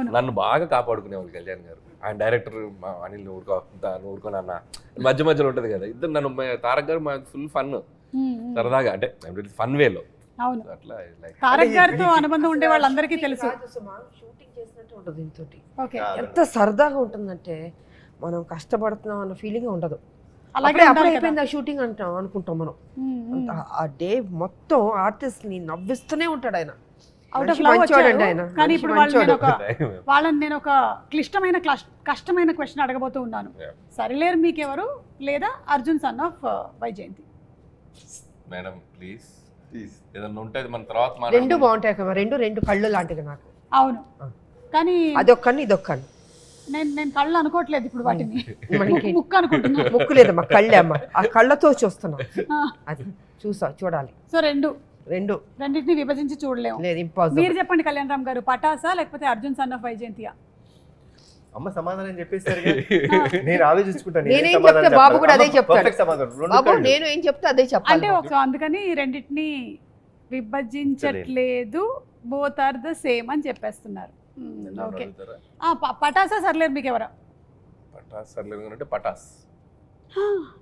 నన్ను బాగా కాపాడుకునేవాళ్ళు కళ్యాణ్ గారు. ఆయన డైరెక్టర్ మా అనిల్ ఊరుకో ఊరుకోను అన్న మధ్య మధ్యలో ఉంటది కదా ఇద్దరు నన్ను మా- తారక్ గారు మాకు ఫుల్ ఫన్. సరదాగా అంటే ఫన్ వేలో అవును. అట్లా లైక్ తారక్ గారితో అనుబంధం ఉండే వాళ్ళందరికీ తెలుసు. షూటింగ్ చేసినట్టు ఉంటుంది దీంతోటి. ఓకే. ఎంత సరదాగా ఉంటుందంటే మనం కష్టపడుతున్నాం అన్న ఫీలింగ్ ఉండదు. అలాగే అప్పుడే. అయిపోయింది ఆ షూటింగ్ అంటాం అనుకుంటాం మనం. ఆ డే మొత్తం ఆర్టిస్ట్ని నవ్విస్తూనే ఉంటాడు ఆయన. అవుట్ ఆఫ్ లవ్ ఆయన. కానీ ఇప్పుడు వాళ్ళు నేను ఒక. వాళ్ళని నేను ఒక క్లిష్టమైన క్లష్- కష్టమైన క్వశ్చన్ అడగబోతూ ఉన్నాను. సరిలేరు మీకెవరు? లేదా Arjun son of Vyjayanthi? Madam please please ఏదన్నా ఉంటే మన తర్వాత రెండు. బాగుంటాయి కదా రెండు రెండు కళ్ళు లాంటివి నాకు. అవును. కానీ అదొక్కని ఇదొక్కని. నేను నేను కళ్ళు అనుకోవట్లేదు ఇప్పుడు వాటిని. ముక్కు అనుకుంటున్నా. ముక్కు లేదమ్మా కళ్ళే అమ్మ. ఆ కళ్ళతో చూస్తున్నాం. ఆ, అది చూసా చూడాలి. సో రెండు. రెండు. రెండింటిని విభజించి చూడలేము. లేదు ఇంపాసిబుల్ మీరు చెప్పండి కళ్యాణ్ రామ్ గారు పటాసా లేకపోతే అర్జున్ సన్ ఆఫ్ వైజయంతియా? అమ్మ సమాధానం చెప్పేస్తారు నేను ఆలోచించుకుంటాను నేనేం చెప్తే బాబు కూడా అదే చెప్తాడు. సమాధానం. రెండు బాబు. నేను ఏం చెప్తే అదే అంటే చెప్పాలి ఒక అందుకని రెండింటిని విభజించట్లేదు. బోత్ ఆర్ ద సేమ్ అని చెప్పేస్తున్నారు. ఓకే అడుగుతారా? పటాసా సర్లేరు మీకు ఎవరా పటాస్ సర్లేదు అంటే పటాస్.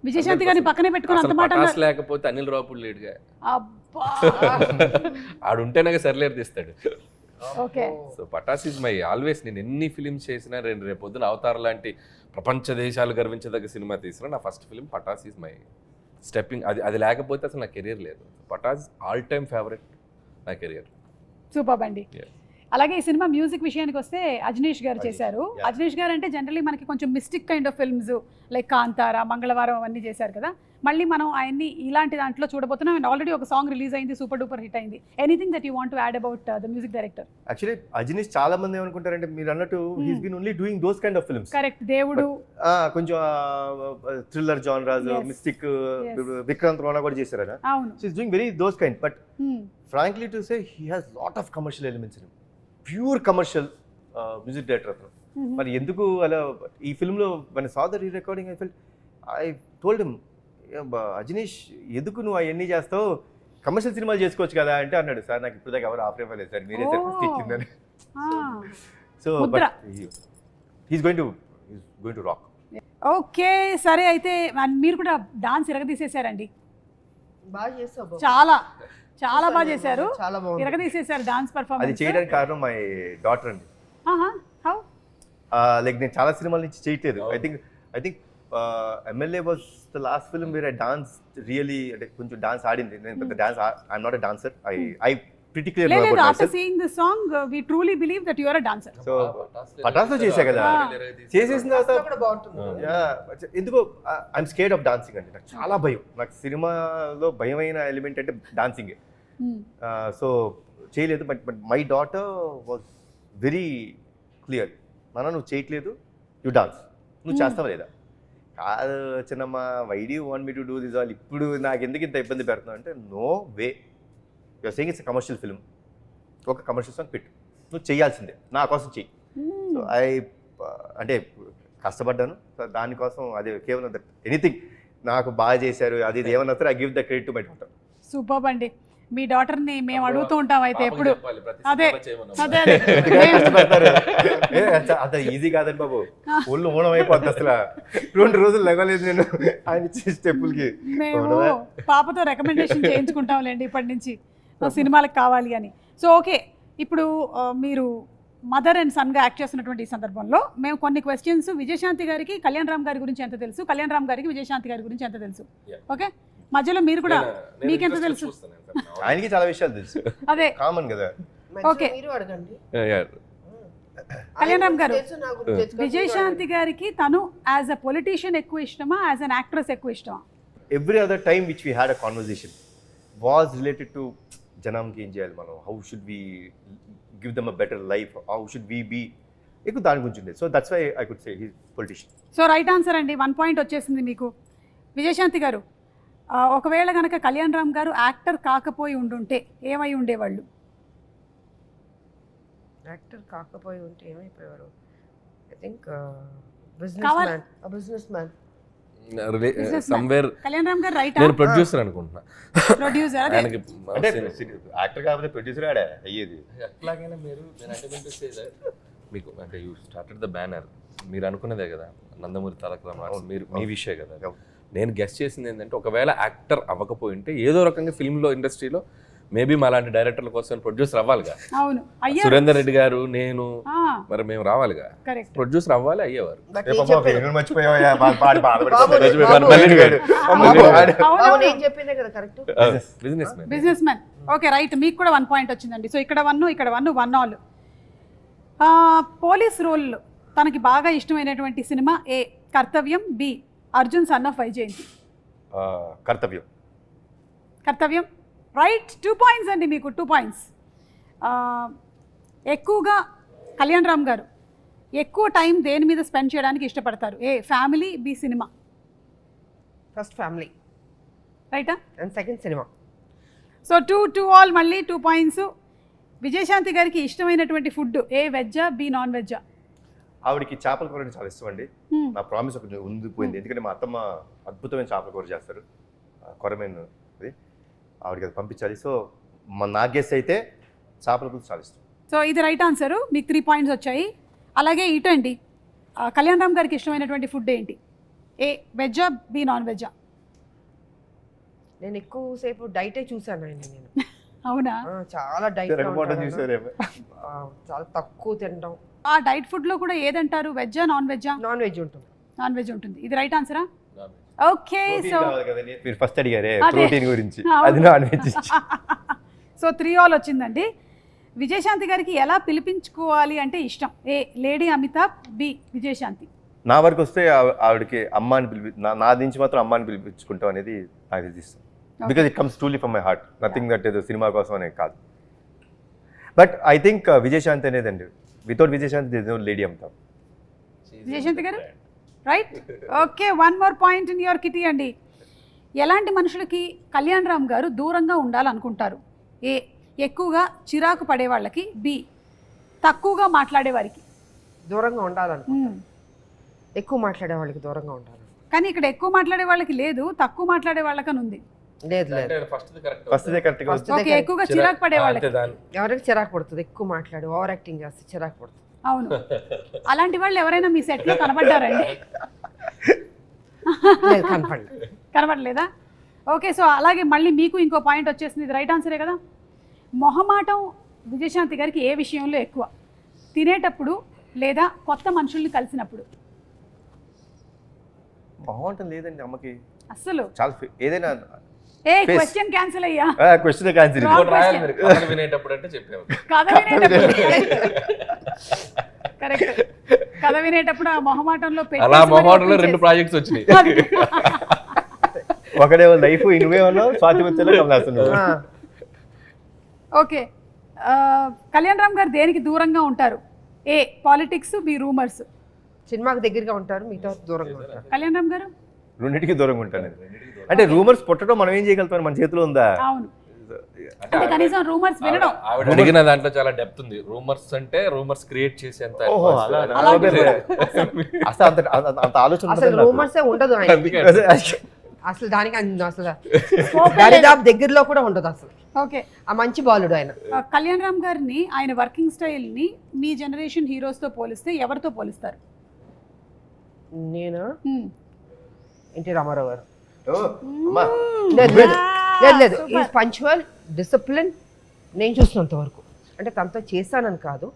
విజయశాంతి గారిని పక్కనే పెట్టుకుని అంత మాట. లేకపోతే అనిల్ రాపుడు లేడుగా. అబ్బా ఆడు ఉంటేనే సర్లేరు తీస్తాడు. Okay. So Pataas is my always. నేను ఎన్ని ఫిలిమ్స్ చేసినా నేను రేపు పొద్దున అవతార్ లాంటి ప్రపంచ దేశాలు గర్వించదగ్గ సినిమా తీసినా నా first film Pataas is my stepping. అది అది లేకపోతే అసలు నా కెరీర్ లేదు. పటాస్ ఆల్ టైమ్ ఫేవరెట్ నా కెరియర్ సూపర్ Yeah. అలాగే ఈ సినిమా మ్యూజిక్ విషయానికి వస్తే అజనీష్ గారు చేశారు. అజనీష్ గారు అంటే జనరలీ మనకి కొంచెం mystic kind of films like Kantara Mangalavaaram అవన్నీ చేశారు కదా. మళ్ళీ మనం ఆయన్ని ఇలాంటి దాంట్లో చూడబోతున్నాం. అండ్ ఆల్రెడీ ఒక సాంగ్ రిలీజ్ అయింది సూపర్ డూపర్ హిట్ అయింది. Anything that you want add about the music director actually Ajaneesh చాలా మంది ఏమనుకుంటారంటే మీరు అన్నట్టు he's been only doing those kind of films correct దేవుడు. కొంచెం thriller genres. Mystic. Vikrant Rona కూడా చేశారు అవును. So is doing very those kind but. Frankly to say he has lot of commercial elements in pure commercial music director అతను. మరి ఎందుకు అలా ఈ ఫిల్మ్లో మన saw the re recording I fell I told him Ajaneesh ఎందుకు నువ్వు అవన్నీ చేస్తావు కమర్షియల్ సినిమాలు చేసుకోవచ్చు కదా అంటే అన్నాడు సార్ నాకు ఇప్పుడు దాకా ఎవరు ఆఫర్ ఇవ్వలేదు సార్ మీరే సార్ ఫస్ట్. ఇచ్చిందని. So. But he's going to he's going to rock okay సరే అయితే మరి కూడా డాన్స్ ఇరగదీసేశారండి బాగా చేస్తావు. చాలా చాలా బాగా చేశారు. చాలా బాగుంది. ఇరగదీసేశారు డాన్స్ అది పర్ఫార్మెన్స్ చేయడానికి కారణం మై డాటర్ అండి. హౌ లైక్ నేను చాలా సినిమాల నుంచి చేయట్లేదు. I think I think MLA was the last film where I dance really అంటే కొంచెం డాన్స్ ఆడింది. నేను పెద్ద dance I'm not a dancer I I pretty clear లేదు about after seeing this song we truly believe that you are a dancer so చేశా కదా. చేసేసిన తర్వాత కూడా బాగుంటుంది. యా ఎందుకో ఐఎమ్ స్కేడ్ ఆఫ్ డాన్సింగ్ అండి. నాకు చాలా భయం. నాకు సినిమాలో భయమైన ఎలిమెంట్ అంటే డాన్సింగ్ Hmm. సో చేయలేదు but but my daughter was very clear నాన్న నువ్వు చేయట్లేదు యూ డాన్స్ నువ్వు Hmm. చేస్తావా లేదా? కాదు చిన్నమ్మ why do want me to do this all ఇప్పుడు నాకు ఎందుకు ఇంత ఇబ్బంది పెడుతున్నావు? అంటే no way your saying it's commercial film ఒక కమర్షియల్ సాంగ్ పెట్టు. నువ్వు చేయాల్సిందే. నా కోసం చెయ్యి. సో ఐ అంటే కష్టపడ్డాను. సో దానికోసం అది కేవలం ఎనీథింగ్ నాకు బాగా చేశారు. అది ఏమన్నా సరే I give the credit to my daughter super అండి. మీ డాటర్ని మేము అడుగుతూ ఉంటాం అయితే ఎప్పుడు. అదే. అదే అంత ఈజీ కాదండి బాబు. ఒళ్ళు ఊనం అయిపోద్ది అసలు. రెండు రోజులు లెగలేదు నేను ఆయన ఇచ్చే స్టెప్పులకి. మేము పాపతో రికమెండేషన్ చేయించుకుంటాంలేండి ఇప్పటి నుంచి. ఆ సినిమాలకు కావాలి అని. So okay. ఇప్పుడు మీరు మదర్ అండ్ సన్గా యాక్ట్ చేస్తున్నటువంటి ఈ సందర్భంలో మేము కొన్ని క్వశ్చన్స్ విజయశాంతి గారికి కళ్యాణ్ రామ్ గారి గురించి ఎంత తెలుసు? కళ్యాణ్ రామ్ గారికి విజయశాంతి గారి గురించి ఎంత తెలుసు. ఓకే? మధ్యలో మీరు కూడా మీకెంత తెలుసు? ఆయనకి చాలా విషయాలు తెలుసు. అదే. కామన్ కదా. Okay. మీరు అడగండి. కళ్యాణ్ రామ్ గారు, విజయశాంతి గారికి తను యాజ్ అ పొలిటీషియన్ ఎక్కువ ఇష్టమా యాజ్ అన్ యాక్ట్రెస్ ఎక్కువ ఇష్టమా? Every other time which we had a conversation was related to జనంకి ఏం చేయాలి మనం? How should we give them a better life how should we be ఎక్కువ దాని గురించి ఉండేది. So that's why I could say he politician so right answer అండి. One point వచ్చేసింది మీకు. విజయశాంతి గారు ఒకవేళ కనుక కళ్యాణ్ రామ్ గారు యాక్టర్ కాకపోయి ఉండుంటే ఏమై ఉండేవాళ్ళు? యాక్టర్ కాకపోయి ఉంటే ఏమైపోయారు I think businessman businessman Businessman. Somewhere Kalyan Ram garu right నేను ప్రొడ్యూసర్ అనుకుంటున్నా. ప్రొడ్యూసర్ అదే. ఆయనకి అంటే యాక్టర్ కాకపోతే ప్రొడ్యూసర్ ఆడే అయ్యేది. ఎట్లాగైనా మీరు నేను అంటే మీకు అంటే యూ స్టార్టెడ్ ద బ్యానర్ మీరు అనుకున్నదే కదా నందమూరి తారక రామారావు మీరు మీ. విషయే కదా. నేను గెస్ట్ చేసింది ఏంటంటే ఒకవేళ యాక్టర్ అవ్వకపోయింటే ఏదో రకంగా ఫిల్మ్లో ఇండస్ట్రీలో మేబీ మా లాంటి డైరెక్టర్ల కోసం ప్రొడ్యూసర్ అవ్వాలిగా. అవును. అయ్యా సురేందర్ రెడ్డి గారు నేను మరి మేము రావాలిగా. కరెక్ట్ ప్రొడ్యూసర్ అవ్వాలి అయ్యేవారు. Business man business man okay right మీకు కూడా వన్ పాయింట్ వచ్చిందండి. సో ఇక్కడ వన్ ఇక్కడ one one all police role తనకి బాగా ఇష్టమైనటువంటి cinema A? Karthavyam B. Arjun son of Vyjayanthi. ఆ, Karthavyam. Karthavyam. Right two points అండి మీకు టూ పాయింట్స్ ఎక్కువగా కళ్యాణ్ రామ్ గారు ఎక్కువ టైం దేని మీద స్పెండ్ చేయడానికి ఇష్టపడతారు? A family B cinema? First family రైటా and second cinema so two two all మళ్ళీ టూ పాయింట్స్ విజయశాంతి గారికి ఇష్టమైనటువంటి ఫుడ్ ఏ వెజ్జా బి నాన్ వెజ్జా ఆవిడకి చేపల కూర అంటే చాలా ఇష్టం అండి నా ప్రామిస్ ఒకటి ఉండిపోయింది ఎందుకంటే మా అత్తమ్మ అద్భుతమైన చేపల కూర చేస్తారు. కొరమేన్ అది. ఆవిడకి అది పంపించాలి. సో మా నా గెస్ అయితే చేపల పులుసు చాలా ఇష్టం. సో ఇది రైట్ ఆన్సరు. మీకు త్రీ పాయింట్స్ వచ్చాయి. అలాగే ఇటండి ఆ, కళ్యాణ్ రామ్ గారికి ఇష్టమైనటువంటి ఫుడ్ ఏంటి? ఏ వెజ్జా బి నాన్ వెజ్జా? నేను ఎక్కువసేపు డైటే చూసాను నేను. అవునా? చాలా డైట్ చాలా తక్కువ తినడం. ఆ డైట్ ఫుడ్లో కూడా ఏదంటారు? వెజ్జా నాన్ వెజ్జా? నాన్ వెజ్ ఉంటుంది. నాన్ వెజ్ ఉంటుంది. ఇది రైట్ ఆన్సరా? Okay so. మీరు ఫస్ట్ అడిగారే. ప్రోటీన్ గురించి. అది non veg. So three all వచ్చిందండి. విజయశాంతి గారికి ఎలా పిలిపించుకోవాలి అంటే ఇష్టం? A lady Amitabh B Vijayashanti. నా వరకు వస్తే ఆవి- ఆవిడకి అమ్మ అని పిలిపి నా నా నుంచి మాత్రం అమ్మ అని పిలిపించుకుంటాం అనేది నాకు ఇష్టం. Because it comes truly from my heart nothing that ఏదో సినిమా కోసం అనేది కాదు. But I think Vijayashanti అనేదండి. Without Vijayashanti this no lady అమ్ముతాం Vijayashanti garu? Right okay one more point in your kitty అండి. ఎలాంటి మనుషులకి కళ్యాణ్ రామ్ గారు దూరంగా ఉండాలనుకుంటారు? ఏ ఎక్కువగా చిరాకు పడే వాళ్ళకి బి తక్కువగా మాట్లాడే వారికి దూరంగా ఉండాలను మ్మ్. ఎక్కువ మాట్లాడే వాళ్ళకి దూరంగా ఉండాలి. కానీ ఇక్కడ ఎక్కువ మాట్లాడే వాళ్ళకి లేదు తక్కువ మాట్లాడే వాళ్ళకని ఉంది లేదు లేదు. ఫస్ట్ కరెక్ట్ ఫస్ట్ దే కరెక్ట్గా First ఓకే ఎక్కువగా చిరాకు. పడే వాళ్ళకి ఎవరికి చిరాకు పడుతుంది? ఎక్కువ మాట్లాడి. ఓవర్ యాక్టింగ్ చేస్తే చిరాకు పడుతుంది. అవును. అలాంటి వాళ్ళు ఎవరైనా మీ సెట్లో కనబడ్డారండి? లేదు కనపడలేదు. కనబడలేదా? ఓకే సో అలాగే మళ్ళీ మీకు ఇంకో పాయింట్ వచ్చేసింది. ఇది రైట్ ఆన్సరే కదా? మొహమాటం విజయశాంతి గారికి ఏ విషయంలో ఎక్కువ? తినేటప్పుడు లేదా కొత్త మనుషుల్ని కలిసినప్పుడు? బాగుంటుంది లేదండి అమ్మకి. అస్సలు. చాలా ఏదైనా ఏ. క్వశ్చన్ క్యాన్సిల్ అయ్యా. క్వశ్చన్ క్యాన్సిల్ Wrong రాయాలి question. మీరు కథలు వినేటప్పుడు అంటే చెప్పాము కథ వినేటప్పుడు. కరెక్ట్ కథ వినేటప్పుడు ఆ మొహమాటంలో అలా మొహమాటంలో రెండు ప్రాజెక్ట్స్ వచ్చినాయి. ఒకడే లైఫ్ స్వాతి వచ్చేలా కమలాస్తున్నావు ఆ, ఓకే. కళ్యాణ్ రామ్ గారు దేనికి దూరంగా ఉంటారు? ఏ పాలిటిక్స్ బి రూమర్స్ సినిమాకి దగ్గరగా ఉంటారు మిగతా దూరంగా ఉంటారు. కళ్యాణ్ రామ్ గారు? రెండింటికి దూరంగా ఉంటాను. అంటే రూమర్స్ పుట్టడం మనం ఏం చేయగలుగుతాం? మన చేతిలో ఉందా? అవును. అంటే కనీసం రూమర్స్ వినడం. ఆవిడ అడిగిన దాంట్లో చాలా డెప్త్ ఉంది. రూమర్స్ అంటే రూమర్స్ క్రియేట్ చేసేంత అసలు అంత అంత- ఆలోచన అసలు. రూమర్సే ఉండదు అసలు దానికి అసలు దరిదాపు దగ్గరలో కూడా ఉండదు అసలు. ఓకే. ఆ మంచి బాలుడు ఆయన. కళ్యాణ్ రామ్ గారిని ఆయన వర్కింగ్ స్టైల్ని మీ జనరేషన్ హీరోస్తో పోలిస్తే ఎవరితో పోలిస్తారు? నేను? హ్మ్. ఎన్టీ రామారావు గారు. ఓ, అమ్మా. లేదు లేదు. లేదు లేదు. Super. ఈజ్ పంచువల్ డిసిప్లిన్ నేను చూసినంత వరకు. అంటే తనతో చేశానని కాదు.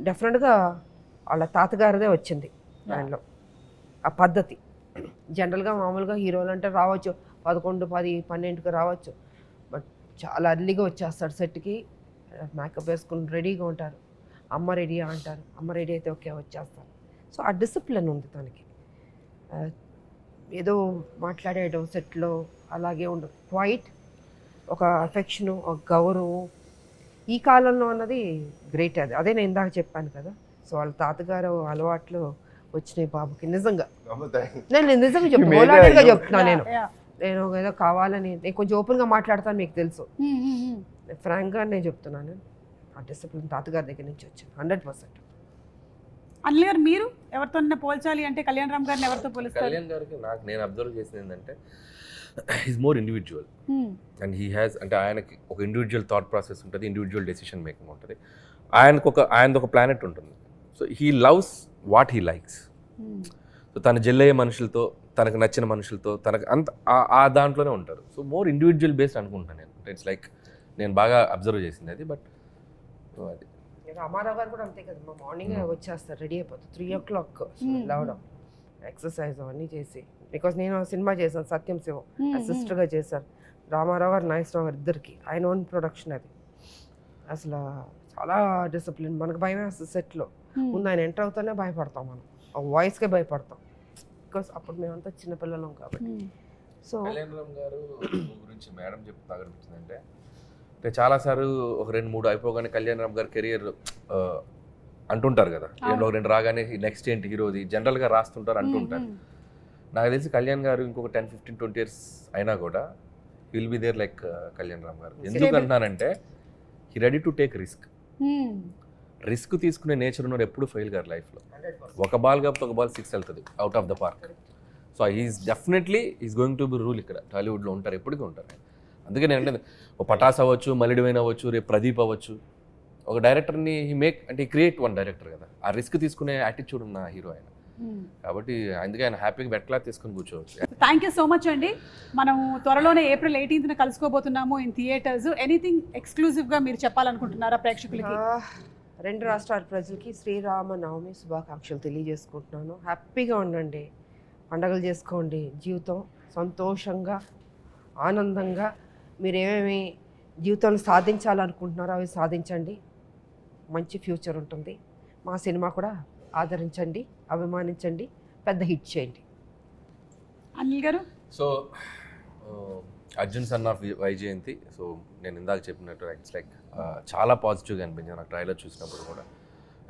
డెఫినెట్గా వాళ్ళ తాతగారిదే వచ్చింది దానిలో. ఆ పద్ధతి. జనరల్గా మామూలుగా హీరోలు అంటే రావచ్చు. పదకొండు పది పన్నెండుకి రావచ్చు. బట్ చాలా అర్లీగా వచ్చేస్తాడు సెట్కి. మేకప్ వేసుకుని రెడీగా ఉంటారు. అమ్మ రెడీ అంటారు. అమ్మ రెడీ అయితే ఓకే వచ్చేస్తారు. సో ఆ డిసిప్లిన్ ఉంది తనకి. ఏదో మాట్లాడేయడం సెట్లో అలాగే ఉండదు క్వైట్ ఒక అఫెక్షను ఒక గౌరవం. ఈ కాలంలో అన్నది గ్రేట్ అది. అదే నేను ఇందాక చెప్పాను కదా. సో వాళ్ళ తాతగారు అలవాట్లు వచ్చినాయి బాబుకి నిజంగా. నేను నిజంగా చెప్తాను చెప్తున్నాను నేను. నేను ఏదో కావాలని నేను కొంచెం ఓపెన్గా మాట్లాడతాను మీకు తెలుసు. హ్మ్, హ్మ్, హ్మ్. ఫ్రాంక్గా నేను చెప్తున్నాను. ఆ డిసిప్లిన్ తాతగారి దగ్గర నుంచి వచ్చింది హండ్రెడ్ పర్సెంట్ అనిల్ గారు మీరు ఎవరితో పోల్చాలి అంటే కళ్యాణ్ రామ్ గారిని ఎవరితో పోలుస్తారు? కళ్యాణ్ గారికి నాకు నేను అబ్జర్వ్ చేసింది ఏంటంటే is more individual. And he has అంటే ఆయనకి ఒక ఇండివిజువల్ థాట్ ప్రాసెస్ ఉంటుంది ఇండివిజువల్ డెసిషన్ మేకింగ్ ఉంటుంది. ఆయనకు ఒక ఆయనది ఒక ప్లానెట్ ఉంటుంది. So he loves what he likes so తన జల్లయ్యే మనుషులతో తనకు నచ్చిన మనుషులతో తనకు అంత ఆ- దాంట్లోనే ఉంటారు. సో మోర్ ఇండివిజువల్ బేస్డ్ అనుకుంటున్నాను నేను. ఇట్స్ లైక్ నేను బాగా అబ్జర్వ్ చేసింది అది బట్ అది. రామారావు గారు కూడా అంతే కదా మా మార్నింగ్. వచ్చేస్తారు రెడీ అయిపోతారు. Three o'clock. లేవడం ఎక్సర్సైజ్ అవన్నీ చేసి బికాస్ నేను సినిమా చేశాను సత్యం శివం సిస్టర్గా చేశారు. రామారావు గారు నాగేశ్వరరావు గారు ఇద్దరికి ఆయన ఓన్ ప్రొడక్షన్ అది. అసలు చాలా డిసిప్లిన్ మనకు భయం వేస్తుంది సెట్లో ముందు ఆయన ఎంటర్ అవుతానే భయపడతాం మనం. ఆ వాయిస్కే భయపడతాం. బికాస్ అప్పుడు మేమంతా చిన్నపిల్లలం కాబట్టి. సో గారు గురించి మేడం చెప్తా అనిపించింది అంటే అంటే చాలాసార్లు ఒక రెండు మూడు అయిపోగానే కళ్యాణ్ రామ్ గారి కెరియర్ అంటుంటారు కదా. ఒక రెండు రాగానే నెక్స్ట్ ఏంటి హీరోది జనరల్గా రాస్తుంటారు అంటుంటారు. నాకు తెలిసి కళ్యాణ్ గారు ఇంకొక టెన్ ఫిఫ్టీన్ ట్వంటీ ఇయర్స్ అయినా కూడా will be there like Kalyan Ram garu. ఎందుకు. అంటున్నానంటే he ready to take risk risk తీసుకునే నేచర్ ఉన్నాడు ఎప్పుడు ఫెయిల్ గారు లైఫ్లో ఒక బాల్ కాబట్టి ఒక బాల్ సిక్స్ వెళ్తుంది out of the park so is definitely is going to be rule ఇక్కడ. టాలీవుడ్లో ఉంటారు ఎప్పటికీ ఉంటారు. అందుకే నేను అంటే ఓ పటాస్ అవ్వచ్చు మలిడివైన్ అవ్వచ్చు రేపు ప్రదీప్ అవ్వచ్చు. ఒక డైరెక్టర్ని హీ మేక్ అంటే క్రియేట్ వన్ డైరెక్టర్ కదా. ఆ రిస్క్ తీసుకునే యాటిట్యూడ్ ఉన్న హీరో ఆయన. కాబట్టి అందుకే ఆయన హ్యాపీగా బెట్లా తీసుకుని కూర్చోవచ్చు. థ్యాంక్ యూ సో మచ్ అండి. మనం త్వరలోనే ఏప్రిల్ ఎయిటీన్త్న కలుసుకోబోతున్నాము ఇన్ థియేటర్స్ ఎనీథింగ్ ఎక్స్క్లూజివ్గా మీరు చెప్పాలనుకుంటున్నారా ప్రేక్షకులకి? రెండు రాష్ట్రాల ప్రజలకి శ్రీరామ నవమి శుభాకాంక్షలు తెలియజేసుకుంటున్నాను. హ్యాపీగా ఉండండి. పండగలు చేసుకోండి. జీవితం సంతోషంగా ఆనందంగా మీరు ఏమేమి జీవితంలో సాధించాలనుకుంటున్నారో అవి సాధించండి. మంచి ఫ్యూచర్ ఉంటుంది. మా సినిమా కూడా ఆదరించండి అభిమానించండి పెద్ద హిట్ చేయండి. Anil garu? So Arjun son of Vyjayanthi so నేను ఇందాక చెప్పినట్టు ఇట్స్ లైక్ చాలా పాజిటివ్గా అనిపించింది. నాకు ట్రైలర్ చూసినప్పుడు కూడా.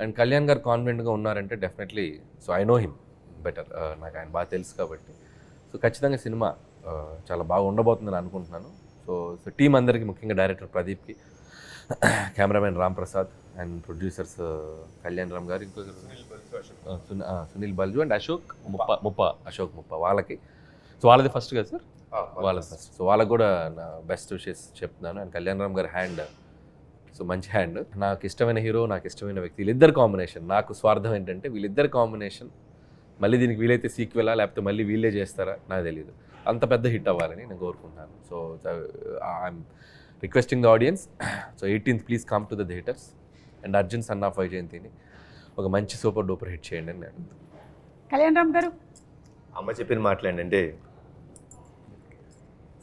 అండ్ కళ్యాణ్ గారు కాన్ఫిడెంట్గా ఉన్నారంటే definitely so I know him better నాకు ఆయన బాగా తెలుసు కాబట్టి. సో ఖచ్చితంగా సినిమా చాలా బాగా ఉండబోతుందని అనుకుంటున్నాను. సో సో టీం అందరికీ ముఖ్యంగా director ప్రదీప్కి cameraman Ram Prasad and producers Kalyan Ram garu ఇంకో సునీల్ బల్జు అండ్ అశోక్ ముప్ప. ముప్ప అశోక్ ముప్ప వాళ్ళకి. సో వాళ్ళది ఫస్ట్ కదా సార్ వాళ్ళ ఫస్ట్ సో వాళ్ళకి కూడా నా బెస్ట్ విషెస్ చెప్తున్నాను. అండ్ కళ్యాణ్ రామ్ గారి హ్యాండ్ సో మంచి హ్యాండ్ నాకు ఇష్టమైన హీరో నాకు ఇష్టమైన వ్యక్తి వీళ్ళిద్దరు కాంబినేషన్ నాకు స్వార్థం ఏంటంటే వీళ్ళిద్దరు కాంబినేషన్ మళ్ళీ దీనికి వీలైతే సీక్వెలా లేకపోతే మళ్ళీ వీళ్ళే చేస్తారా నాకు తెలియదు అంత పెద్ద హిట్ అవ్వాలని నేను కోరుకుంటున్నాను. So I'm requesting the audience so eighteenth please come to the theatres and Arjun son of వైజయంతిని ఒక మంచి సూపర్ డూపర్ హిట్ చేయండి అని నేను కళ్యాణ్ రామ్ గారు? అమ్మ చెప్పిన మాట్లాడండి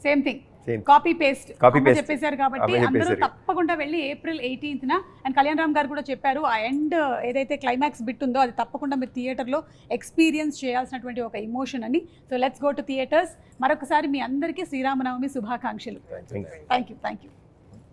same thing. Copy paste Copy paste. చెప్పేశారు కాబట్టి అందరూ. తప్పకుండా వెళ్ళి ఏప్రిల్ ఎయిటీన్త్న అండ్ కళ్యాణ్ రామ్ గారు కూడా చెప్పారు ఆ ఎండ్ ఏదైతే క్లైమాక్స్ బిట్ ఉందో అది తప్పకుండా మీరు థియేటర్లో ఎక్స్పీరియన్స్ చేయాల్సినటువంటి ఒక ఎమోషన్ అని. So let's go to theatres మరొకసారి మీ అందరికీ శ్రీరామనవమి శుభాకాంక్షలు. Thank you thank you